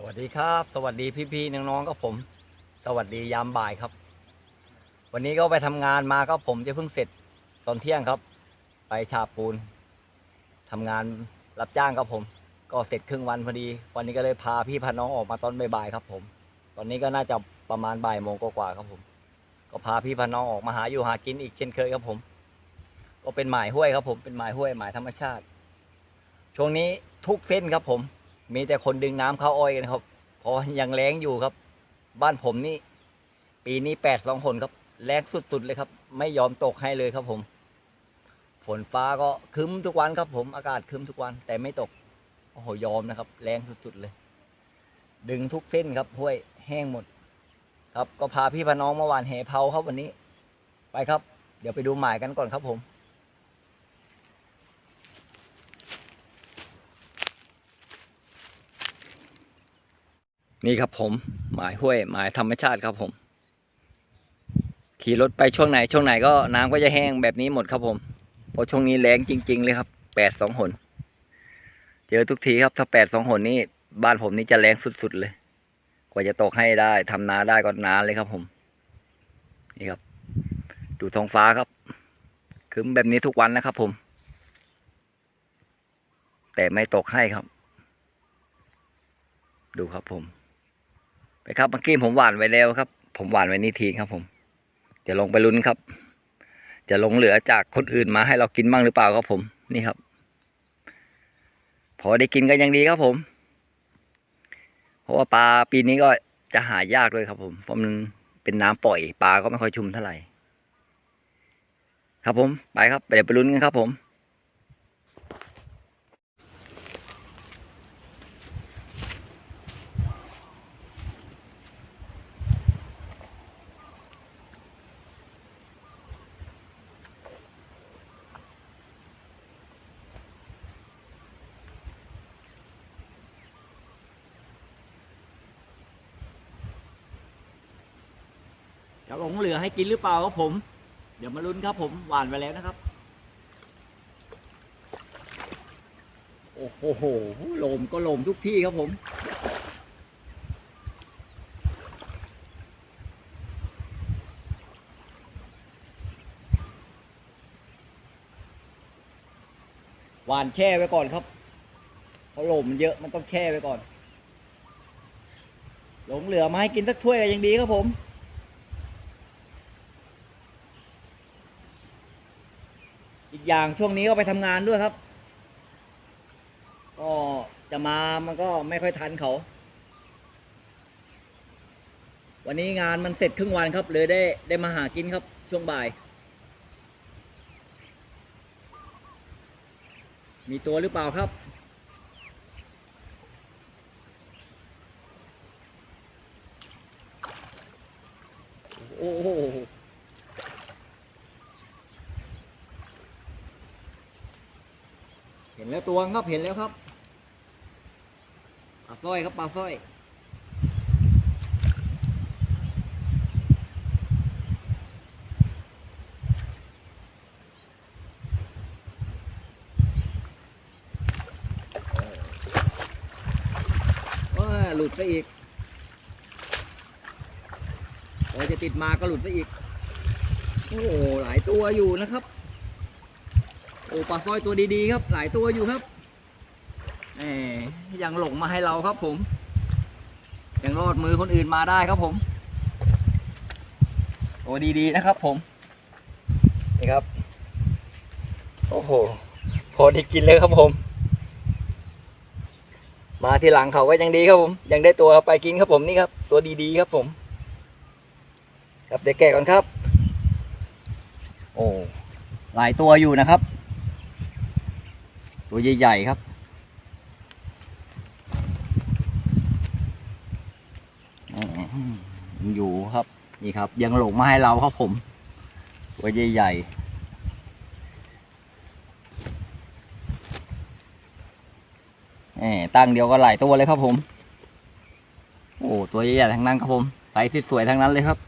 สวัสดีครับ สวัสดีพี่ๆน้องๆก็ผม สวัสดียามบ่ายครับ วันนี้ก็ไปทำงานมาก็ผมจะเพิ่งเสร็จตอนเที่ยงครับ ไปฉาบปูนทำงานรับจ้างครับผม ก็เสร็จครึ่งวันพอดี วันนี้ก็เลยพาพี่พาน้องออกมาตอนบ่ายๆครับ ผม ตอนนี้ก็น่าจะประมาณบ่ายโมงกว่าๆครับผม ก็พาพี่พาน้องออกมาหาอยู่หากินอีกเช่นเคยครับผม ก็เป็นหมายห้วยครับผมเป็นหมายห้วยหมายธรรมชาติ ช่วงนี้ทุกเส้นครับผม มีแต่คนดึงน้ำเข้าอ้อยกันครับ เพราะยังแรงอยู่ครับ บ้านผมนี่ ปีนี้แปดสองคนครับ แรงสุดๆเลยครับ ไม่ยอมตกให้เลยครับผม ฝนฟ้าก็คึ้มทุกวันครับผม อากาศคึ้มทุกวัน แต่ไม่ตก โอ้โห ยอมนะครับ แรงสุดๆเลย ดึงทุกเส้นครับห้วยแห้งหมด ครับ ก็พาพี่พาน้องเมื่อวานแห่เผาครับวันนี้ ไปครับ เดี๋ยวไปดูหมายกันก่อนครับผม นี่ครับผม หมายห้วย หมายธรรมชาติครับผม ขี่รถไปช่วงไหน ช่วงไหนก็น้ำก็จะแห้งแบบนี้หมดครับผมเพราะช่วงนี้แรงจริง ๆ เลยครับแปดสองหน เจอทุกทีครับถ้าแปดสองหนนี่บ้านผมนี่จะแรงสุดๆเลย กว่าจะตกให้ได้ทำนาได้ก็นานเลยครับผม นี่ครับ ดูท้องฟ้าครับคึ้มแบบนี้ทุกวันนะครับผม แต่ไม่ตกให้ครับ ดูครับผม ครับเมื่อกี้ผมหวานไว้แล้วครับ ผมหวานไว้นี่ทีครับผมเดี๋ยวลงไปลุ้นครับ จะลงเหลือจากคนอื่นมาให้เรากินบ้างหรือเปล่าครับผมนี่ครับ พอได้กินก็ยังดีครับผม เพราะว่าปลาปีนี้ก็จะหายากด้วยครับ ผมเพราะมันเป็นน้ำปล่อยปลาก็ไม่ค่อยชุมเท่าไหร่ครับผมไปครับเดี๋ยวไปลุ้นกันครับผม เหลือให้กินหรือเปล่าครับผม เดี๋ยวมาลุ้นครับผมหวานไปแล้วนะครับ โอ้โหโลมก็โลมทุกที่ครับผมหวานแช่ไว้ก่อนครับ เพราะโลมมันเยอะมันต้องแช่ไว้ก่อน หลงเหลือมาให้กินสักถ้วยก็ยังดีครับผม อย่างช่วงนี้ก็ไปทำงานด้วยครับ ก็จะมามันก็ไม่ค่อยทันเขา วันนี้งานมันเสร็จครึ่งวันครับเลยได้ได้มาหากินครับช่วงบ่าย มีตัวหรือเปล่าครับโอ้โห เห็นแล้วตัว ครับเห็นแล้วครับปลาสร้อยครับปลาสร้อยว้าหลุดไปอีกโอ้จะติดมาก็หลุดไปอีก โอ้โหหลายตัวอยู่นะครับ โอ้ปลาสร้อยตัวดีๆครับ หลายตัวอยู่ครับ ยังหลงมาให้เราครับผม ยังรอดมือคนอื่นมาได้ครับผม โอ้ดีๆนะครับผมนี่ครับ โอ้โห พอได้กินเลยครับผม มาทีหลังเขาก็ยังดีครับผม ยังได้ตัวไปกินครับผมนี่ครับ ตัวดีๆครับผมครับเดี๋ยวแกะก่อนครับ โอ้หลายตัวอยู่นะครับ ตัวใหญ่ๆครับ อืมยัง อยู่ครับ นี่ครับ ยังหลงมาให้เราครับผมตัวใหญ่ๆแหมตั้งเดียวก็หลายตัวเลยครับผม โอ้ตัวใหญ่ๆทั้งนั้นครับผมใสสวยๆทั้งนั้นเลยครับ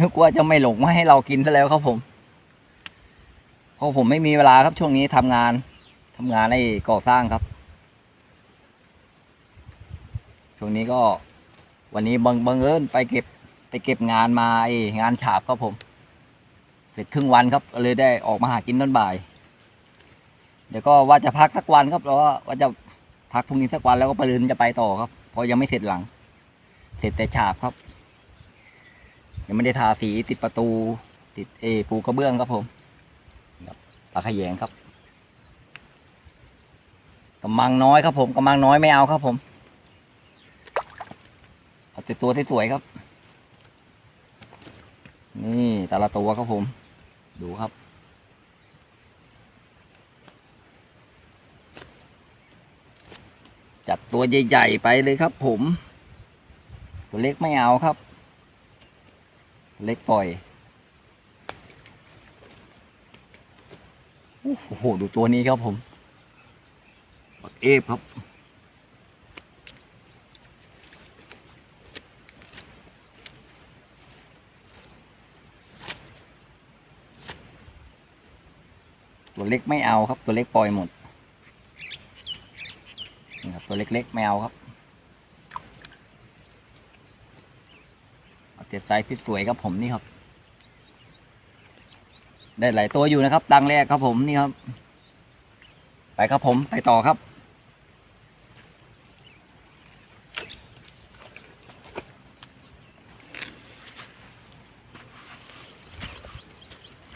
นึกว่าจะไม่หลงมาให้เรากินซะแล้วครับผม เพราะผมไม่มีเวลาครับช่วงนี้ทำงานทำงานในก่อสร้างครับ ช่วงนี้ก็วันนี้บังบังเอิญไปเก็บไปเก็บงานมาไองานฉาบครับผม เสร็จครึ่งวันครับเลยได้ออกมาหากินตอนบ่าย เดี๋ยวก็ว่าจะพักสักวันครับแล้วว่าจะพักพรุ่งนี้สักวันแล้วก็ไปลืนจะไปต่อครับเพราะยังไม่เสร็จหลัง เสร็จแต่ฉาบครับ ยังไม่ได้ทาสีติดประตู ติดเอปูกระเบื้องครับผมปลาขยงครับกำมังน้อยครับผมกำมังน้อยไม่เอาครับผม เอาแต่ตัวที่สวยครับ นี่แต่ละตัวครับผม ดูครับ จัดตัวใหญ่ๆไปเลยครับผม ตัวเล็กไม่เอาครับ เล็กปล่อยโอ้โห ดูตัวนี้ครับผม บักเอฟครับ เล็กไม่เอาครับ ตัวเล็กปล่อยหมดนี่ครับตัวเล็กๆไม่เอาครับเอาแต่ไซส์ที่สวยครับผมนี่ครับ ได้หลายตัวอยู่นะครับดังแรกครับผมนี่ครับ ไปครับผมไปต่อครับ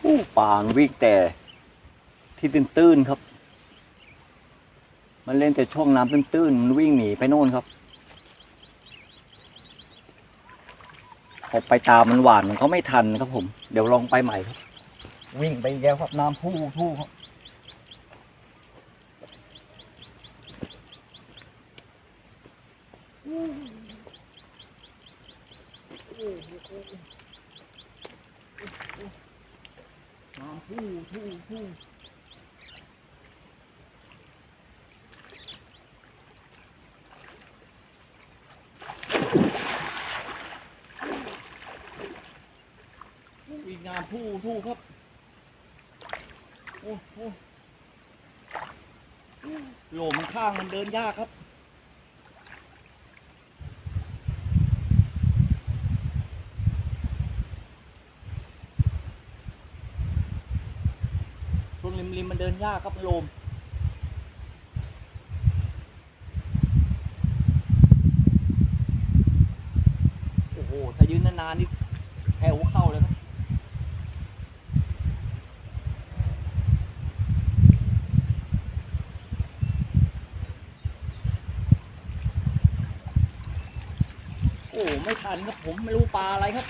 ผู้ปางวิ่งแต่ ที่ตื้นๆครับ มันเล่นแต่ช่วงน้ำตื้นๆมันวิ่งหนีไปโน่นครับพอไปตามมันหวานมันก็ไม่ทันครับผม เดี๋ยวลองไปใหม่ครับ วิ่งไปอีกแล้วครับน้ำพู่พู่ครับน้ำพู่พู่พู่ ทู่ทู่ครับ โอ้โหโหลมันข้างมันเดินยากครับ ช่วงริมริมมันเดินยากครับโลม โอ้โห ถ้ายืนนานๆนี่แพ้หัวเข่าเลยครับ โอ้ไม่ทันครับผมไม่รู้ปลาอะไรครับ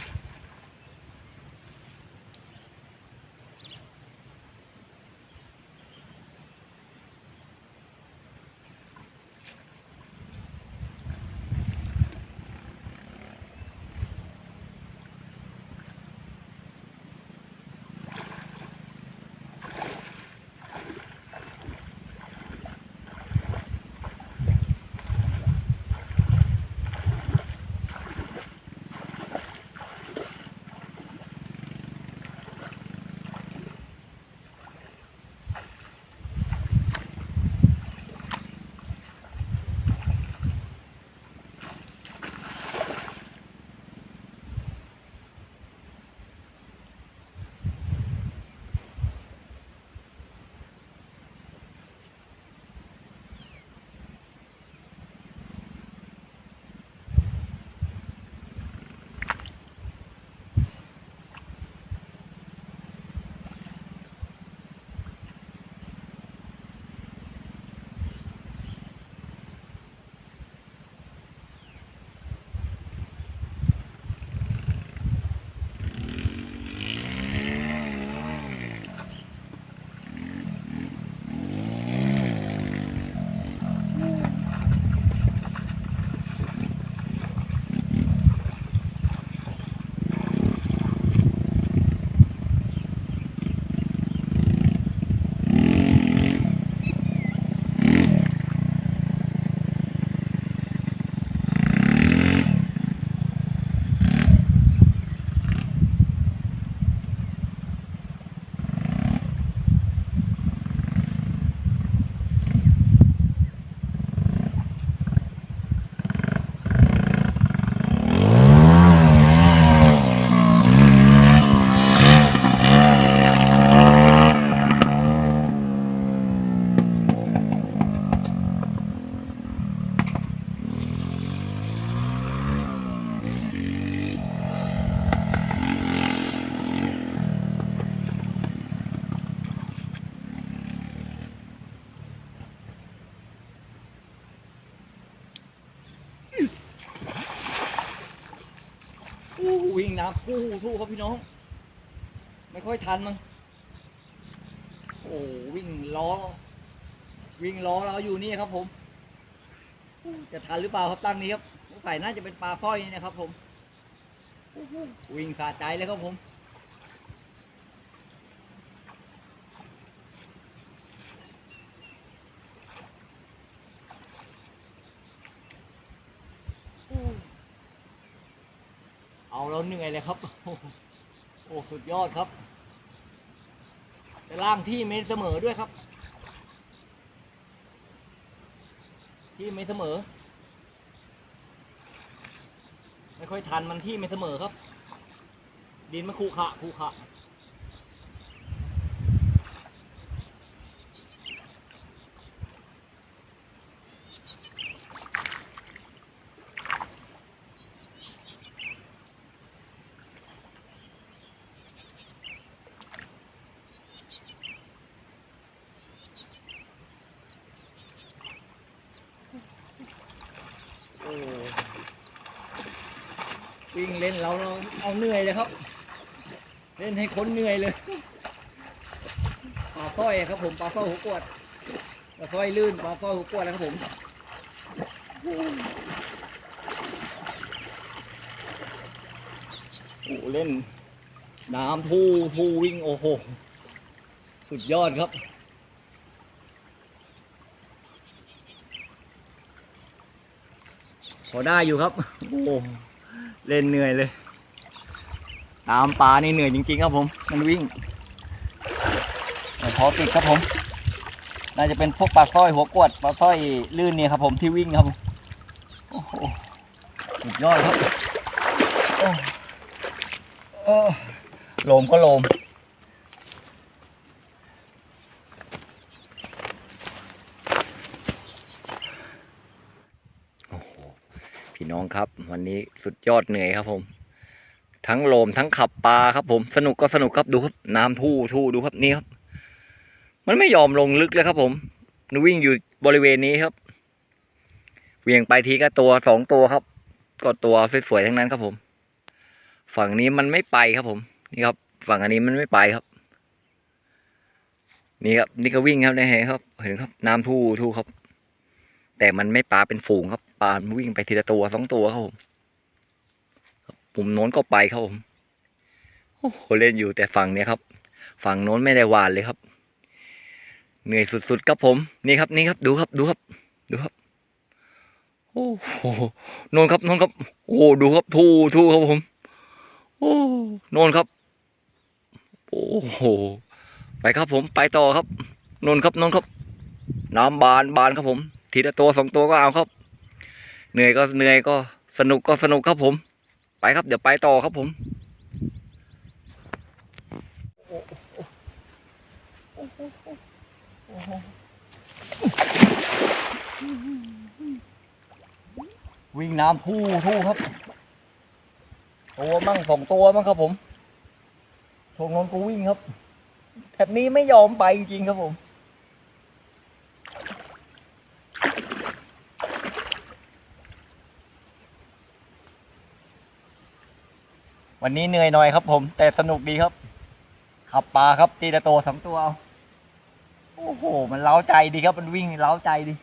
น้ำทู่ทู่ครับพี่น้อง ไม่ค่อยทันมั้งโอ้วิ่งล้อ วิ่งล้อเราอยู่นี่ครับ ผม จะทันหรือเปล่าครับตั้งนี้ครับสงสัยน่าจะเป็นปลาสร้อยนี่นะครับ ผม วิ่งสะใจเลยครับผม เอาเราเหนื่อยเลยครับ โอ้โหสุดยอดครับ แต่ล่างที่ไม่เสมอด้วยครับ ที่ไม่เสมอ ไม่ค่อยทันมันที่ไม่เสมอครับ ดินมันคูขะคูขะโอ้ วิ่งเล่นเราเราเอาเหนื่อยเลยครับ เล่นให้คนเหนื่อยเลยปลาสร้อยครับผมปลาสร้อยหัวกวดปลาสร้อยลื่นปลาสร้อยหัวกวดนะครับผมโอ้เล่น น้ำทูทูวิ่งโอ้โหสุดยอดครับพอได้อยู่ครับ โอ้ เล่นเหนื่อยเลย ตามปลานี่เหนื่อยจริงๆครับผม มันวิ่งแต่พอติดครับผม น่าจะเป็นพวกปลาสร้อยหัวกวดปลาสร้อยลื่นเนี่ยครับผมที่วิ่งครับผมโอ้โหสุดยอดครับโอ้โหโลมก็โลม โอ้โห พี่น้องครับ วันนี้สุดยอดเหนื่อยครับผม ทั้งโลมทั้งขับปลาครับผมสนุกก็สนุกครับดูครับน้ำทู่ทู่ดูครับนี่ครับ มันไม่ยอมลงลึกเลยครับ ผมนวิ่งอยู่บริเวณนี้ครับเวียงไปทีก็ตัวสองตัวครับ ก็ตัวสวยๆทั้งนั้นครับผม ฝั่งนี้มันไม่ไปครับผม นี่ครับ ฝั่งอันนี้มันไม่ไปครับ นี่ครับ นี่ก็วิ่งครับได้เห็นครับ เห็นครับ น้ำทู่ทู่ครับ แต่มันไม่ปลาเป็นฝูงครับปลามันวิ่งไปทีละตัวสองตัวครับผมปุ่มโน้นก็ไปครับผมโอ้โหเล่นอยู่แต่ฝั่งเนี้ยครับ ฝั่งโน้นไม่ได้หวานเลยครับ เหนื่อยสุดๆครับผม นี่ครับนี่ครับ ดูครับดูครับ ดูครับ โอ้โหโนนครับโนนครับ โอ้ดูครับทูทูครับผม โอ้โนนครับ โอ้โหไปครับผมไปต่อครับโนนครับโนนครับ น้ำบานบานครับผม ทีละตัวสองตัวก็เอาครับ เหนื่อยก็เหนื่อยก็สนุกก็สนุกครับผม ไปครับ เดี๋ยวไปต่อครับผมวิ่งน้ำทู่ทู่ครับ ตัวมั่งสองตัวมั่งครับผมทงนนกูวิ่งครับแถบนี้ไม่ยอมไปจริงครับผม วันนี้เหนื่อยหน่อยครับผม แต่สนุกดีครับ ขับปลาครับตีละตัวสองตัวเอาโอ้โห มันเล้าใจดีครับ มันวิ่งเล้าใจดี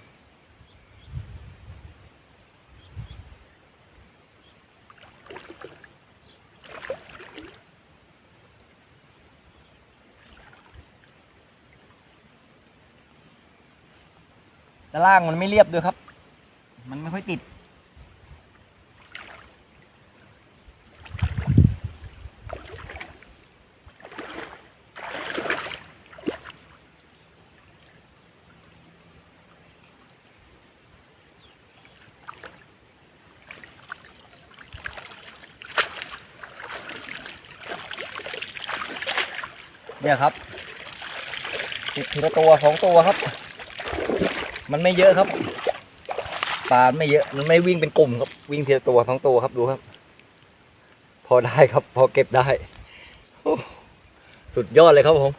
ด้านล่างมันไม่เรียบด้วยครับ มันไม่ค่อยติด เนี่ยครับติดทีละตัวสองตัวครับ มันไม่เยอะครับปลาไม่เยอะมันไม่วิ่งเป็นกลุ่มครับ วิ่งทีละตัวสองตัวครับดูครับ พอได้ครับ พอเก็บได้ สุดยอดเลยครับผม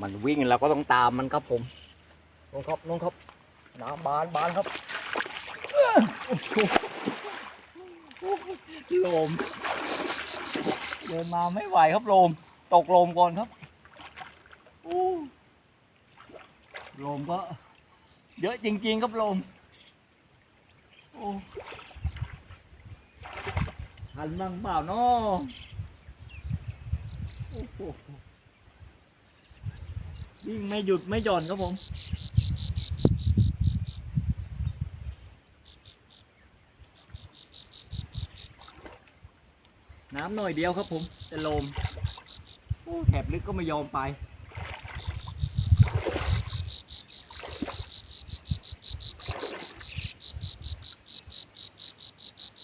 มันวิ่งเราก็ต้องตามมันครับผม น้องครับน้องครับน้ำบานบานครับลมเดินมาไม่ไหวครับลมตกลมก่อนครับลมก็เยอะจริง ๆ ครับลมโอ้ทันบ้างเปล่าเนาะโอ้โห วิ่งไม่หยุดไม่หย่อนครับผม น้ำหน่อยเดียวครับผมจะโลมโอ้แถบลึกก็ไม่ยอมไป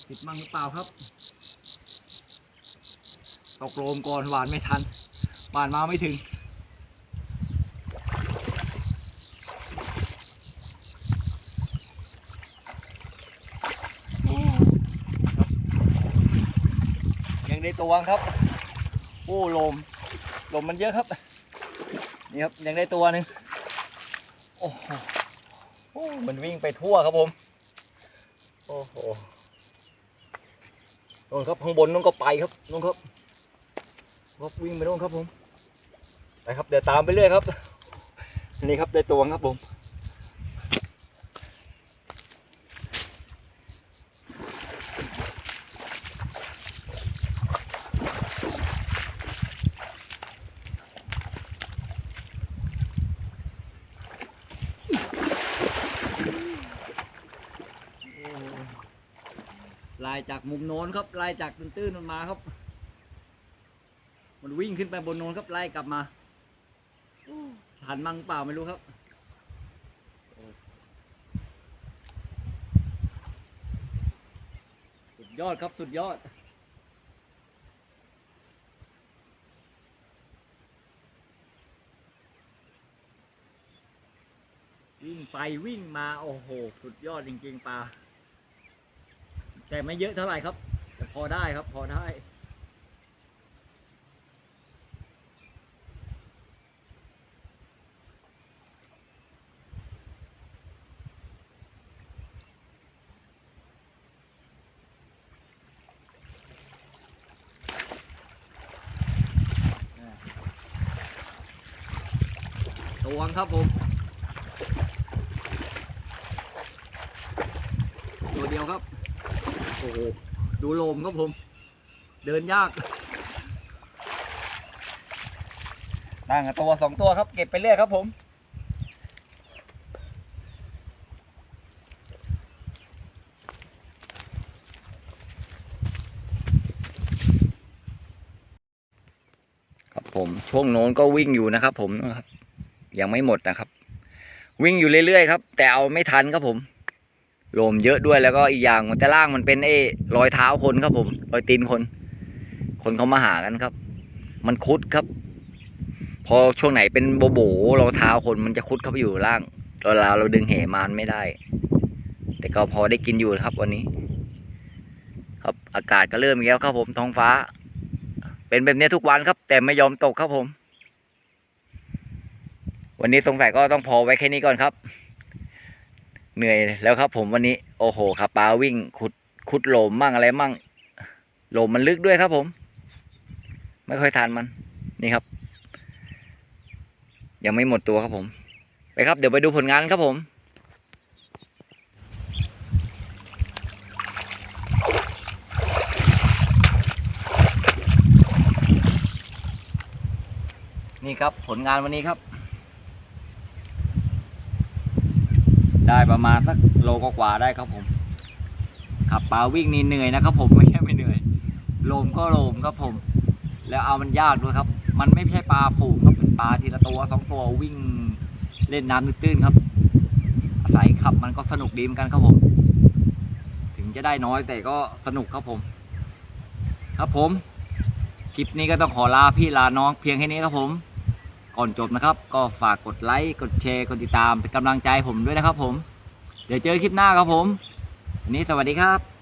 ติดมั่งหรือเปล่าครับ ตกโลมก่อนหวานไม่ทัน หวานมาไม่ถึง ยังได้ตัวครับ โอ้ลม ลมมันเยอะครับ นี่ครับยังได้ตัวหนึ่งโอ้โหมันวิ่งไปทั่วครับผม โอ้โหโน่นครับข้างบนนู้นก็ไปครับนู้นครับครับวิ่งไปโน่นครับผม ไปครับเดี๋ยวตามไปเรื่อยครับ นี่ครับได้ตัวครับผม จากมุมโน้นครับไลายจากตื้นๆมันมาครับ มันวิ่งขึ้นไปบนโน้นครับไล่กลับมาทันมั่งเปล่าไม่รู้ครับสุดยอดครับสุดยอดวิ่งไปวิ่งมา โอ้โห สุดยอดจริง ๆปลา แต่ไม่เยอะเท่าไหร่ครับ แต่พอได้ครับพอได้ตวงครับผม ตัวเดียวครับ โอ้โหดูลมครับผม เดินยากนั่งกับตัวสองตัวครับ เก็บไปเรื่อยครับผม ครับผมช่วงโน้นก็วิ่งอยู่นะครับ ผมนะครับยังไม่หมดนะครับ วิ่งอยู่เรื่อยๆครับ แต่เอาไม่ทันครับผม ลมเยอะด้วยแล้วก็อีกอย่างมันแต่ล่างมันเป็นเอ้รอยเท้าคนครับผมรอยตีนคน คนเขามาหากันครับ มันคุดครับ พอช่วงไหนเป็นโบโบรอยเท้าคนมันจะคุดเข้าไปอยู่ล่างเวลาเราดึงเหมานไม่ได้ แต่ก็พอได้กินอยู่ครับวันนี้ ครับอากาศก็เริ่มอีกแล้วครับผมท้องฟ้า เป็นแบบนี้ทุกวันครับ แต่ไม่ยอมตกครับผม วันนี้สงสัยก็ต้องพอไว้แค่นี้ก่อนครับ เหนื่อยแล้วครับ ผมวันนี้โอ้โหขับปลาวิ่งขุดขุดโหลมมั่งอะไรมั่งโหลมมันลึกด้วยครับ ผม ไม่ค่อยทานมันนี่ครับ ยังไม่หมดตัวครับผม ไปครับ เดี๋ยวไปดูผลงานครับผมนี่ครับผลงานวันนี้ครับ ได้ประมาณสักโลกว่าได้ครับผม ขับปลาวิ่งนี่เหนื่อยนะครับผมไม่ใช่ไม่เหนื่อยโลมก็โลมครับผม แล้วเอามันยากด้วยครับ มันไม่ใช่ปลาฝูงครับเป็นปลาทีละตัวสองตัววิ่งเล่นน้ำตื้นๆครับ อาศัยขับมันก็สนุกดีเหมือนกันครับผม ถึงจะได้น้อยแต่ก็สนุกครับผม ครับผม คลิปนี้ก็ต้องขอลาพี่ลาน้องเพียงแค่นี้ครับผม ก่อนจบนะครับ ก็ฝากกดไลค์กดแชร์กดติดตามเป็นกำลังใจผมด้วยนะครับผม เดี๋ยวเจอคลิปหน้าครับผมวันนี้สวัสดีครับ